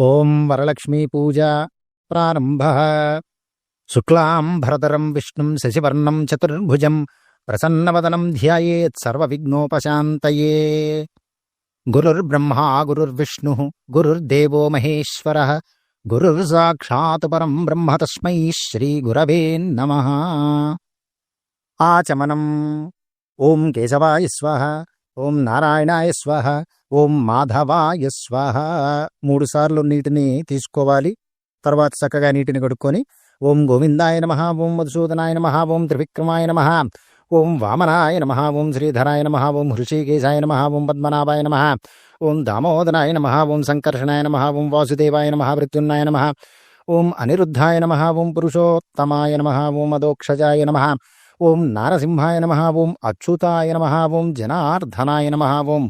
ఓం వరలక్ష్మీపూజా ప్రారంభ. శుక్లాం భరతరం విష్ణుం శశివర్ణం చతుర్భుజం ప్రసన్నవదనం ధ్యాయేత్సర్వవిఘ్నోపశాంతయే గురుర్బ్రహ్మా గురుర్విష్ణు గురుర్దేవో మహేశ్వర గురుర్సాక్షాత్ పరం బ్రహ్మ తస్మై శ్రీగురవే నమ. ఆచమనం. ఓం కేశవాయ స్వ. ఓం నారాయణాయ స్వ. ఓం మాధవాయ స్వాహ మూడు సార్లు నీటిని తీసుకోవాలి తర్వాత చక్కగా నీటిని కడుక్కొని ఓం గోవిందాయ నమ ఓం మధుసూదనాయ నమ ఓం త్రివిక్రమాయ నమ ఓం వామనాయ నమ ఓం శ్రీధరాయ నమ ఓం హృషికేశాయ నమ ఓం పద్మనాభాయ నమ ఓం దామోదనాయ నమ ఓం సంకర్షణాయ నమ ఓం వాసుదేవాయ నమ మృత్యున్నాయ నమ ఓం అనిరుద్ధాయ నమ ఓం పురుషోత్తమాయ నమ ఓం అదోక్షజాయ నమ ఓం నారసింహాయ నమ ఓం అచ్యుతాయ నమ ఓం జనార్దనాయ నమ ఓం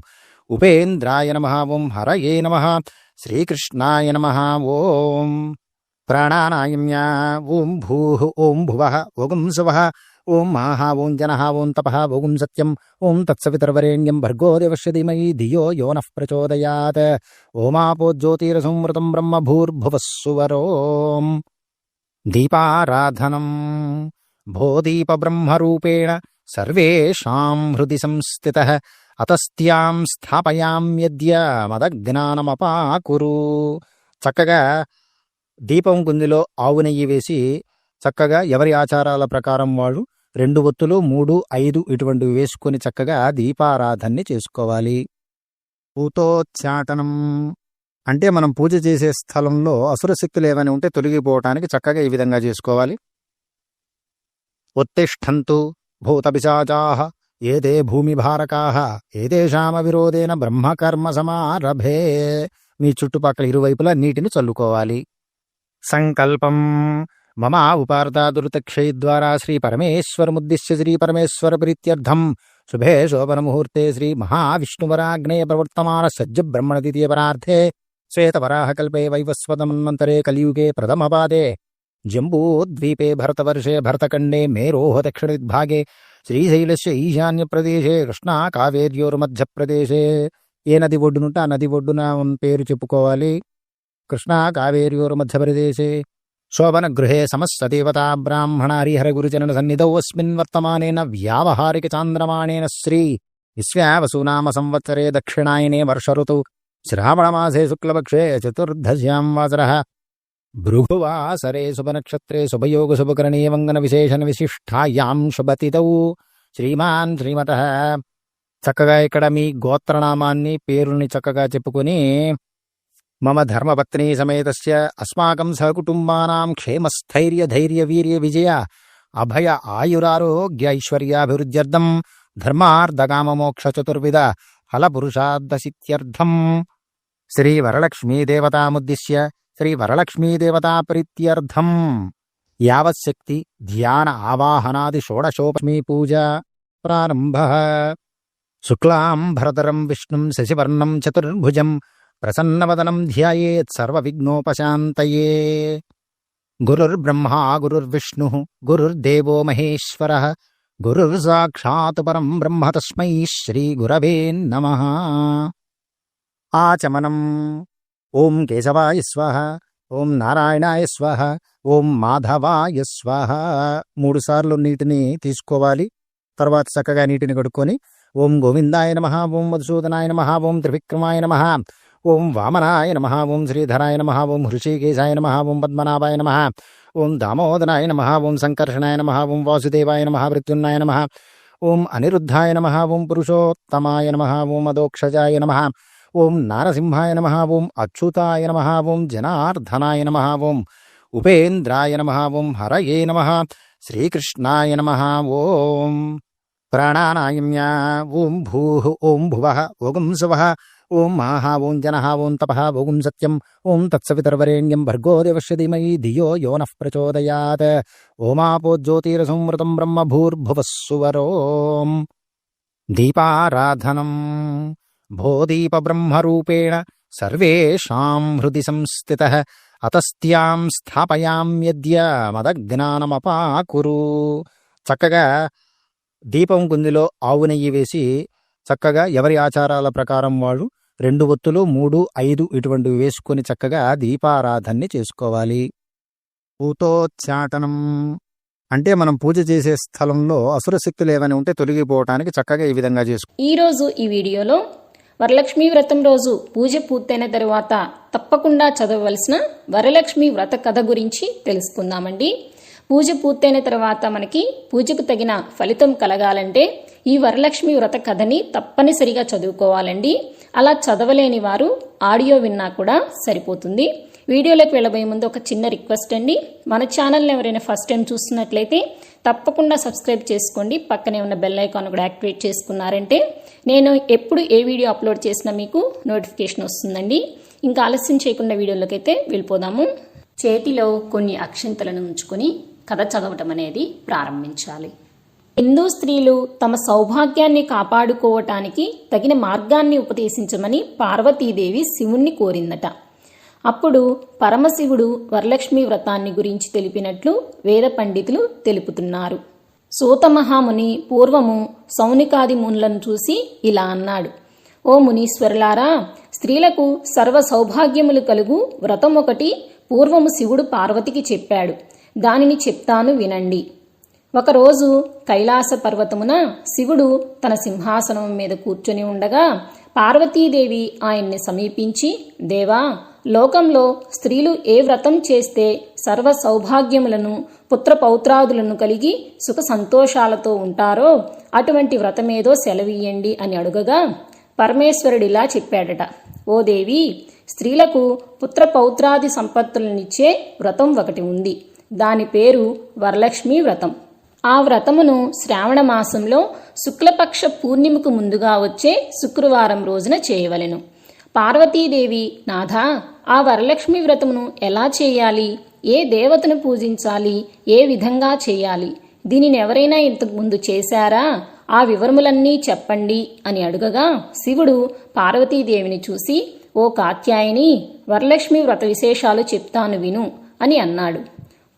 ఉపేంద్రాయ నమ ఓం హరయే నమ శ్రీకృష్ణాయ నమ ఓం ప్రాణానాయమ్య ఓం భూ ఓం భువ ఓం శువ ఓం మాహ ఓం జన ఓం తప ఓం సత్యం ఓం తత్సవితర్వరేణ్యం భర్గో దేవస్య ధీమహి ధియో యో నః ప్రచోదయాత్ ఓమాపో జ్యోతిరసంవృతం బ్రహ్మ భూర్భువస్సువరోం దీపారాధనం భోదీపబ్రహ్మరూపేణ సర్వేషాం హృది సంస్థితः అతస్త్యాం స్థాపయామ్యద్య మదజ్ఞానమపాకురు చక్కగా దీపం కుందిలో ఆవు నెయ్యి వేసి చక్కగా ఎవరి ఆచారాల ప్రకారం వాడు రెండు ఒత్తులు మూడు ఐదు ఇటువంటివి వేసుకొని చక్కగా దీపారాధన్ని చేసుకోవాలి. పూతోచ్చాటనం. అంటే మనం పూజ చేసే స్థలంలో అసురశక్తులు ఏమైనా ఉంటే తొలగిపోవటానికి చక్కగా ఈ విధంగా చేసుకోవాలి. ఉత్తిష్టంతు భూతపిశాచాః. ఏతే భూమిభారకాः ఏతేషామవిరోధేన బ్రహ్మకర్మ సమారభే మీ చుట్టుపక్కల ఇరువైపులా నీటిని చల్లుకోవాలి. సంకల్పం. మమ ఉపార్తాదురుతక్షయ ద్వారా శ్రీ పరమేశ్వరముద్దిశ్య శ్రీ పరమేశ్వర ప్రీత్యర్థం శుభే శోభనముహూర్తే శ్రీ మహావిష్ణువరాగ్నేయ ప్రవర్తమాన సజ్జ బ్రహ్మణ ద్వితీయ పరార్థే శ్వేతవరాహకల్పే వైవస్వతమన్వంతరే కలియుగే ప్రథమపాదే. జంబూద్వీపే భరతవర్షే భరతఖండే మేరోహ దక్షిణదిగ్భాగే శ్రీశైలస్య ఈశాన్యప్రదేశే కృష్ణా కావేర్యోర్మధ్యప్రదేశే ఏ నది ఒడ్డునుంటే ఆ నది ఒడ్డున పేరు చెప్పుకోవాలి. కృష్ణా కావేర్యోర్ మధ్యప్రదేశే శోభన గృహే సమస్త దేవతా బ్రాహ్మణ హరిహర గురుజన సన్నిధౌ అస్మిన్ వర్తమానేన వ్యావహారిక చాంద్రమాణేన శ్రీ విశ్వావసునామ సంవత్సరే దక్షిణాయనే వర్ష ఋతు. శ్రావణమాసే శుక్లపక్షే చతుర్దశ్యాం వాసర. భృగువా సరే శుభనక్షత్రే శుభయోగ శుభకరణే వంగన విశేషణ విశిష్టాయాం శుభతిథౌ శ్రీమాన్ శ్రీమత. చక్కగా ఇక్కడ మీ గోత్రనామాన్ని పేరుని చక్కగా చెప్పుకొని మమ ధర్మపత్ని సమేతస్య అస్మాకం సహకుటుంబానాం క్షేమస్థైర్య ధైర్య వీర్య విజయ అభయ ఆయురారోగ్య ఐశ్వర్యాభివృద్ధ్యర్థం ధర్మార్థకామమోక్ష చతుర్విధ ఫలపురుషార్థసిత్యర్థం శ్రీ వరలక్ష్మీదేవతాముద్దిశ్య శ్రీ వరలక్ష్మీదేవతా ప్రీత్యర్థం యావశక్తి ధ్యాన ఆవాహనాది షోడశోపమీ పూజ ప్రారంభ. శుక్లాంభరతరం విష్ణుం శశివర్ణం చతుర్భుజం ప్రసన్నవదనం ధ్యాయేత్ సర్వవిఘ్నోపశాంతయే. గురుర్బ్రహ్మా గురుర్విష్ణు గురుర్దేవో మహేశ్వర గురుర్సాక్షాత్ పరం బ్రహ్మ తస్మై శ్రీగురవే నమ. ఆచమనం. ఓం కేశవాయ స్వాహ ఓం నారాయణాయ స్వాహ ఓం మాధవాయ స్వాహ మూడుసార్లు నీటిని తీసుకోవాలి తర్వాత చక్కగా నీటిని కడుక్కొని ఓం గోవిందాయ నమ ఓం మధుసూదనాయ నమ ఓం త్రివిక్రమాయ నమ ఓం వామనాయ నమ ఓం శ్రీధరాయ నమ ఓం హృషికేశాయ నమ ఓం పద్మనాభాయ నమ ఓం దామోదనాయ నమ ఓం సంకర్షణాయ నమ ఓం వాసుదేవాయ నమ మృత్యున్నాయ నమ ఓం అనిరుద్ధాయ నమ ఓం పురుషోత్తమాయ నమ ఓం అదోక్షజాయ నమ ఓం నారసింహాయ నమ ఓం అచ్యుతాయ నమ ఓం జనార్దనాయ నమ ఓం ఉపేంద్రాయ నమ ఓం హరయే నమ శ్రీకృష్ణాయ నమ ఓం ప్రాణానాయమ్యా ఓం భూ ఓం భువ ఓగం శువ ఓం మాహ ఓం జన ఓం తప ఓం సత్యం ఓం తత్సవితర్వరేణ్యం భర్గో దేవస్య ధియో యో నః ప్రచోదయాత్. ఓమాపో జ్యోతిరసంవృతం బ్రహ్మ భూర్భువస్సువరోం దీపారాధనం. భోదీపబ్రహ్మరూపేణ సర్వేషాం హృది సంస్థిత అతస్త్యాం స్థాపయామ్యద్య మదజ్ఞానమపాకురు చక్కగా దీపం కుందిలో ఆవు నెయ్యి వేసి చక్కగా ఎవరి ఆచారాల ప్రకారం వాడు రెండు ఒత్తులు మూడు ఐదు ఇటువంటివి వేసుకొని చక్కగా దీపారాధన్ని చేసుకోవాలి. పూతోచ్చాటనం. అంటే మనం పూజ చేసే స్థలంలో అసుర శక్తులు ఏమైనా ఉంటే తొలగిపోవటానికి చక్కగా ఈ విధంగా చేసుకో ఈరోజు ఈ వీడియోలో వరలక్ష్మి వ్రతం రోజు పూజ పూర్తయిన తరువాత తప్పకుండా చదవవలసిన వరలక్ష్మి వ్రత కథ గురించి తెలుసుకుందామండి. పూజ పూర్తయిన తర్వాత మనకి పూజకు తగిన ఫలితం కలగాలంటే ఈ వరలక్ష్మి వ్రత కథని తప్పనిసరిగా చదువుకోవాలండి. అలా చదవలేని వారు ఆడియో విన్నా కూడా సరిపోతుంది. వీడియోలోకి వెళ్ళబోయే ముందు ఒక చిన్న రిక్వెస్ట్ అండి. మన ఛానల్ని ఎవరైనా ఫస్ట్ టైం చూస్తున్నట్లయితే తప్పకుండా సబ్స్క్రైబ్ చేసుకోండి. పక్కనే ఉన్న బెల్ ఐకాన్ కూడా యాక్టివేట్ చేసుకున్నారంటే నేను ఎప్పుడు ఏ వీడియో అప్లోడ్ చేసినా మీకు నోటిఫికేషన్ వస్తుందండి. ఇంకా ఆలస్యం చేయకుండా వీడియోలోకి అయితే వెళ్ళిపోదాము. చేతిలో కొన్ని అక్షంతలను ఉంచుకొని కథ చదవటం అనేది ప్రారంభించాలి. హిందూ స్త్రీలు తమ సౌభాగ్యాన్ని కాపాడుకోవటానికి తగిన మార్గాన్ని ఉపదేశించమని పార్వతీదేవి శివుణ్ణి కోరిందట. అప్పుడు పరమశివుడు వరలక్ష్మి వ్రతాన్ని గురించి తెలిపినట్లు వేద పండితులు తెలుపుతున్నారు. సూతమహాముని పూర్వము సౌనికాది మునులను చూసి ఇలా అన్నాడు. ఓ మునీశ్వరులారా స్త్రీలకు సర్వ సౌభాగ్యములు కలుగు వ్రతం ఒకటి పూర్వము శివుడు పార్వతికి చెప్పాడు. దానిని చెప్తాను వినండి. ఒకరోజు కైలాస పర్వతమున శివుడు తన సింహాసనం మీద కూర్చొని ఉండగా పార్వతీదేవి ఆయన్ని సమీపించి దేవా లోకంలో స్త్రీలు ఏ వ్రతం చేస్తే సర్వ సౌభాగ్యములను పుత్ర పౌత్రాదులను కలిగి సుఖ సంతోషాలతో ఉంటారో అటువంటి వ్రతమేదో సెలవీయండి అని అడుగగా పరమేశ్వరుడిలా చెప్పాడట. ఓ దేవి స్త్రీలకు పుత్ర పౌత్రాది సంపత్తులనిచ్చే వ్రతం ఒకటి ఉంది. దాని పేరు వరలక్ష్మి వ్రతం. ఆ వ్రతమును శ్రావణ మాసంలో శుక్లపక్ష పూర్ణిమకు ముందుగా వచ్చే శుక్రవారం రోజున చేయవలెను. పార్వతీదేవి నాథా ఆ వరలక్ష్మి వ్రతమును ఎలా చేయాలి? ఏ దేవతను పూజించాలి? ఏ విధంగా చేయాలి? దీనిని ఎవరైనా ఇంతకు ముందు చేశారా? ఆ వివరములన్నీ చెప్పండి అని అడుగగా శివుడు పార్వతీదేవిని చూసి ఓ కాత్యాయని వరలక్ష్మి వ్రత విశేషాలు చెప్తాను విను అని అన్నాడు.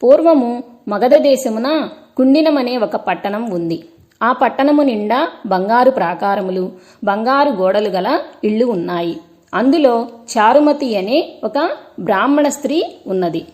పూర్వము మగధ దేశమున కుండినమనే ఒక పట్టణం ఉంది. ఆ పట్టణము నిండా బంగారు ప్రాకారములు బంగారు గోడలు గల ఇళ్ళు ఉన్నాయి. అందులో చారుమతి అనే ఒక బ్రాహ్మణ స్త్రీ ఉన్నది.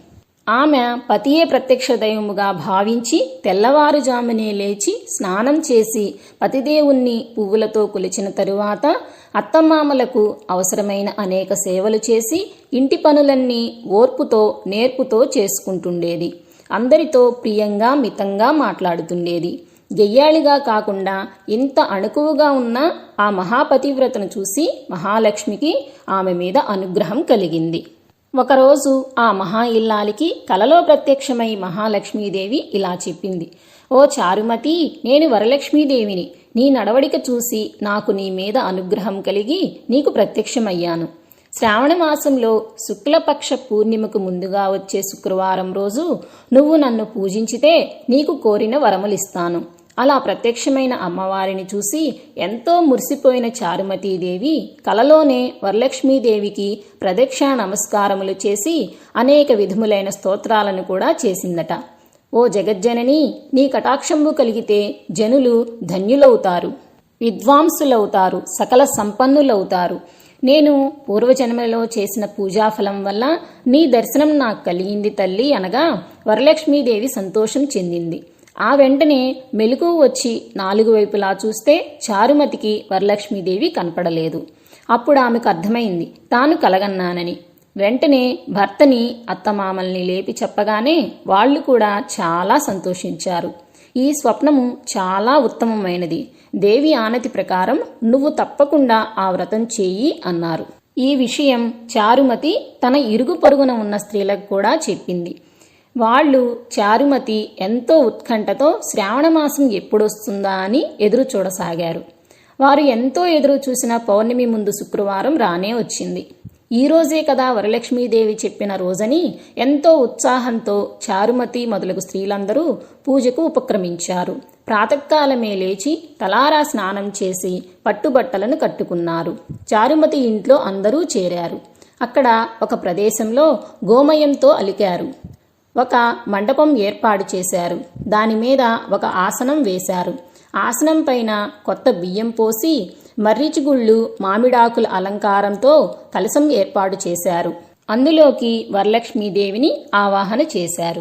ఆమె పతియే ప్రత్యక్ష దైవముగా భావించి తెల్లవారుజామునే లేచి స్నానం చేసి పతిదేవుణ్ణి పువ్వులతో కొలిచిన తరువాత అత్తమామలకు అవసరమైన అనేక సేవలు చేసి ఇంటి పనులన్నీ ఓర్పుతో నేర్పుతో చేసుకుంటుండేది. అందరితో ప్రియంగా మితంగా మాట్లాడుతుండేది. గెయ్యాళిగా కాకుండా ఇంత అణుకువగా ఉన్న ఆ మహాపతివ్రతను చూసి మహాలక్ష్మికి ఆమె మీద అనుగ్రహం కలిగింది. ఒకరోజు ఆ మహా ఇల్లాలికి కలలో ప్రత్యక్షమై మహాలక్ష్మీదేవి ఇలా చెప్పింది. ఓ చారుమతి నేను వరలక్ష్మీదేవిని. నీ నడవడిక చూసి నాకు నీ మీద అనుగ్రహం కలిగి నీకు ప్రత్యక్షమయ్యాను. శ్రావణ మాసంలో శుక్లపక్ష పూర్ణిమకు ముందుగా వచ్చే శుక్రవారం రోజు నువ్వు నన్ను పూజించితే నీకు కోరిన వరములిస్తాను. అలా ప్రత్యక్షమైన అమ్మవారిని చూసి ఎంతో మురిసిపోయిన చారుమతీదేవి కలలోనే వరలక్ష్మీదేవికి ప్రదక్షిణ నమస్కారములు చేసి అనేక విధములైన స్తోత్రాలను కూడా చేసిందట. ఓ జగజ్జనని నీ కటాక్షంబు కలిగితే జనులు ధన్యులవుతారు. విద్వాంసులవుతారు సకల సంపన్నులవుతారు. నేను పూర్వజన్మలో చేసిన పూజాఫలం వల్ల నీ దర్శనం నాకు కలిగింది తల్లి అనగా వరలక్ష్మీదేవి సంతోషం చెందింది. ఆ వెంటనే మెలకు వచ్చి నాలుగు వైపులా చూస్తే చారుమతికి వరలక్ష్మీదేవి కనపడలేదు. అప్పుడు ఆమెకు అర్థమైంది తాను కలగన్నానని. వెంటనే భర్తని అత్తమామల్ని లేపి చెప్పగానే వాళ్ళు కూడా చాలా సంతోషించారు. ఈ స్వప్నము చాలా ఉత్తమమైనది. దేవి ఆనతి ప్రకారం నువ్వు తప్పకుండా ఆ వ్రతం చేయి అన్నారు. ఈ విషయం చారుమతి తన ఇరుగు పొరుగున ఉన్న స్త్రీలకు కూడా చెప్పింది. వాళ్ళు చారుమతి ఎంతో ఉత్కంఠతో శ్రావణమాసం ఎప్పుడొస్తుందా అని ఎదురు చూడసాగారు. వారు ఎంతో ఎదురు చూసిన పౌర్ణమి ముందు శుక్రవారం రానే వచ్చింది. ఈరోజే కదా వరలక్ష్మీదేవి చెప్పిన రోజని ఎంతో ఉత్సాహంతో చారుమతి మొదలగు స్త్రీలందరూ పూజకు ఉపక్రమించారు. ప్రాతకాలమే లేచి తలారా స్నానం చేసి పట్టుబట్టలను కట్టుకున్నారు. చారుమతి ఇంట్లో అందరూ చేరారు. అక్కడ ఒక ప్రదేశంలో గోమయంతో అలికారు. ఒక మండపం ఏర్పాటు చేశారు. దాని మీద ఒక ఆసనం వేశారు. ఆసనం పైన కొత్త బియ్యం పోసి మర్రిచిగుళ్ళు మామిడాకుల అలంకారంతో కలసం ఏర్పాటు చేశారు. అందులోకి వరలక్ష్మీదేవిని ఆవాహన చేశారు.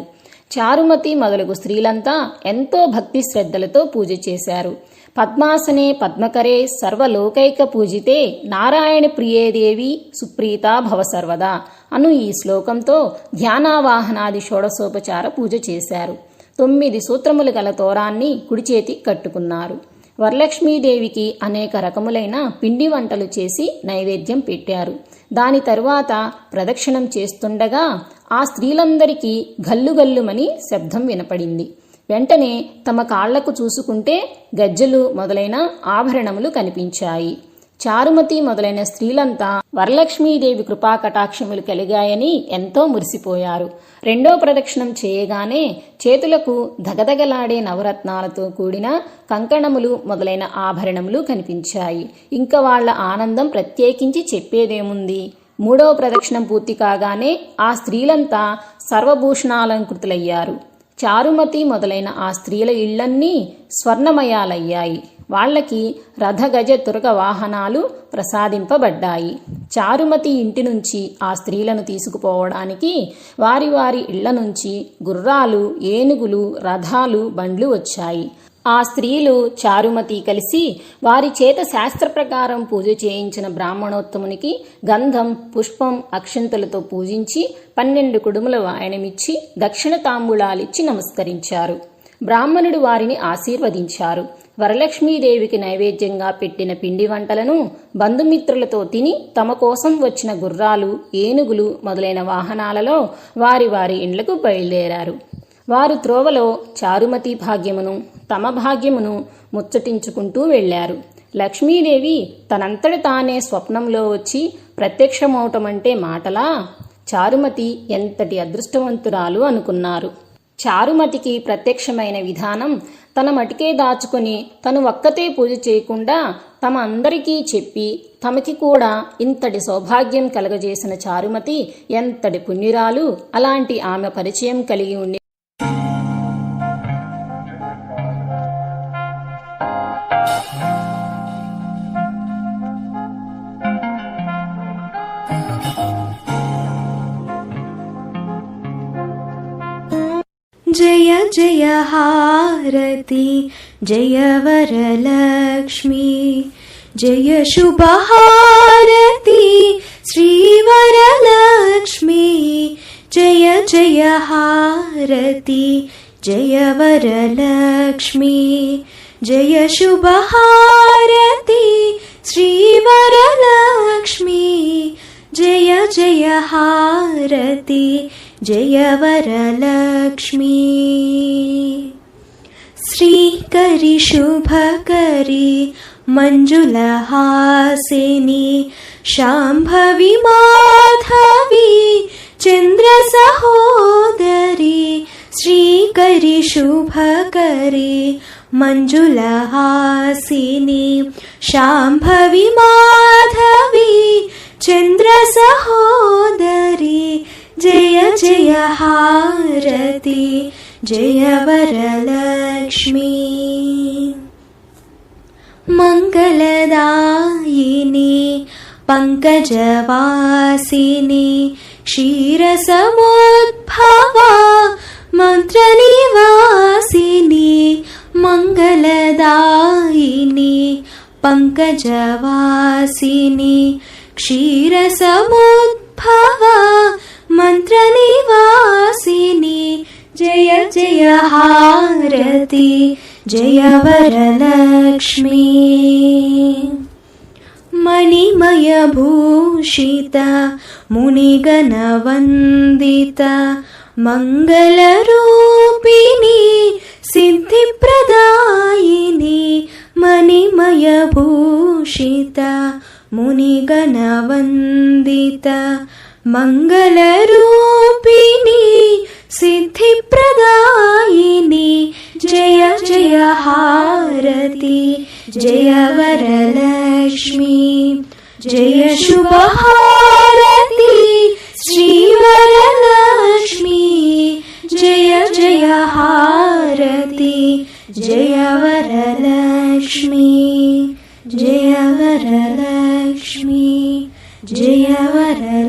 చారుమతి మొదలగు స్త్రీలంతా ఎంతో భక్తి శ్రద్ధలతో పూజ చేశారు. పద్మాసనే పద్మకరే సర్వలోకైక పూజితే నారాయణ ప్రియేదేవి సుప్రీత భవ సర్వదా. అను ఈ శ్లోకంతో ధ్యానావాహనాది షోడశోపచార పూజ చేశారు. తొమ్మిది సూత్రములు గల తోరాన్ని కుడిచేతి కట్టుకున్నారు. వరలక్ష్మీదేవికి అనేక రకములైన పిండి వంటలు చేసి నైవేద్యం పెట్టారు. దాని తరువాత ప్రదక్షిణం చేస్తుండగా ఆ స్త్రీలందరికీ గల్లుగల్లుమని శబ్దం వినపడింది. వెంటనే తమ కాళ్ళకు చూసుకుంటే గజ్జెలు మొదలైన ఆభరణములు కనిపించాయి. చారుమతి మొదలైన స్త్రీలంతా వరలక్ష్మీదేవి కృపా కటాక్షములు కలిగాయని ఎంతో మురిసిపోయారు. రెండో ప్రదక్షిణం చేయగానే చేతులకు దగదగలాడే నవరత్నాలతో కూడిన కంకణములు మొదలైన ఆభరణములు కనిపించాయి. ఇంకా వాళ్ళ ఆనందం ప్రత్యేకించి చెప్పేదేముంది? మూడవ ప్రదక్షిణం పూర్తి కాగానే ఆ స్త్రీలంతా సర్వభూషణాలంకృతులయ్యారు. చారుమతి మొదలైన ఆ స్త్రీల ఇళ్ళన్నీ స్వర్ణమయాలయ్యాయి. వాళ్ళకి రథగజ తురగ వాహనాలు ప్రసాదింపబడ్డాయి. చారుమతి ఇంటి నుంచి ఆ స్త్రీలను తీసుకుపోవడానికి వారి వారి ఇళ్ళ నుంచి గుర్రాలు ఏనుగులు రథాలు బండ్లు వచ్చాయి. ఆ స్త్రీలు చారుమతి కలిసి వారి చేత శాస్త్ర ప్రకారం పూజ చేయించిన బ్రాహ్మణోత్తమునికి గంధం పుష్పం అక్షంతలతో పూజించి పన్నెండు కుడుముల వాయనమిచ్చి దక్షిణ తాంబూలాలిచ్చి నమస్కరించారు. బ్రాహ్మణుడు వారిని ఆశీర్వదించారు. వరలక్ష్మీదేవికి నైవేద్యంగా పెట్టిన పిండి వంటలను బంధుమిత్రులతో తిని తమ కోసం వచ్చిన గుర్రాలు ఏనుగులు మొదలైన వాహనాలలో వారి వారి ఇండ్లకు బయలుదేరారు. వారు త్రోవలో చారుమతి భాగ్యమును తమ భాగ్యమును ముచ్చటించుకుంటూ వెళ్ళారు లక్ష్మీదేవి తనంతట తానే స్వప్నంలో వచ్చి ప్రత్యక్షమవటమంటే మాటలా? చారుమతి ఎంతటి అదృష్టవంతురాలు అనుకున్నారు. చారుమతికి ప్రత్యక్షమైన విధానం తన మటికే దాచుకుని తను ఒక్కతే పూజ చేయకుండా తమ అందరికీ చెప్పి తమకి కూడా ఇంతటి సౌభాగ్యం కలగజేసిన చారుమతి ఎంతటి పుణ్యురాలు. అలాంటి ఆమె పరిచయం కలిగి ఉండి जय हारति जय वरलक्ष्मी जय शुभहारति श्रीवरलक्ष्मी जय जय हारति जय वरलक्ष्मी जय शुभहारति श्रीवरलक्ष्मी जय जय हारति जय वरलक्ष्मी श्रीकरि शुभकरि, मञ्जुलहासिनि, शाम्भवि माधवी, चन्द्रसहोदरी। श्रीकरि शुभकरि, मञ्जुलहासिनि, शाम्भवि माधवी चन्द्रसहोदरी जय जय हारति जय वरलक्ष्मी। मङ्गलदायिनी पङ्कजवासिनी क्षीरसमुद्भवा मन्त्रनिवासिनी मङ्गलदायिनी पङ्कजवासिनी क्षीरसमुद्भवा मन्त्रनिवासिनी जय जय हारति जय वरलक्ष्मी मणिमयभूषिता मुनिगणवन्दिता मङ्गलरूपिणी सिद्धिप्रदायिनी मणिमयभूषिता मुनिगणवन्दिता मङ्गलरूपिणी सिद्धिप्रदायिनी। जय जय हारति। जय वरलक्ष्मी। जय शुभहारति। श्रीवरलक्ष्मी। जय जय हारति। जय वरलक्ष्मी। जय वरलक्ष्मी। जयवरलक्ष्मी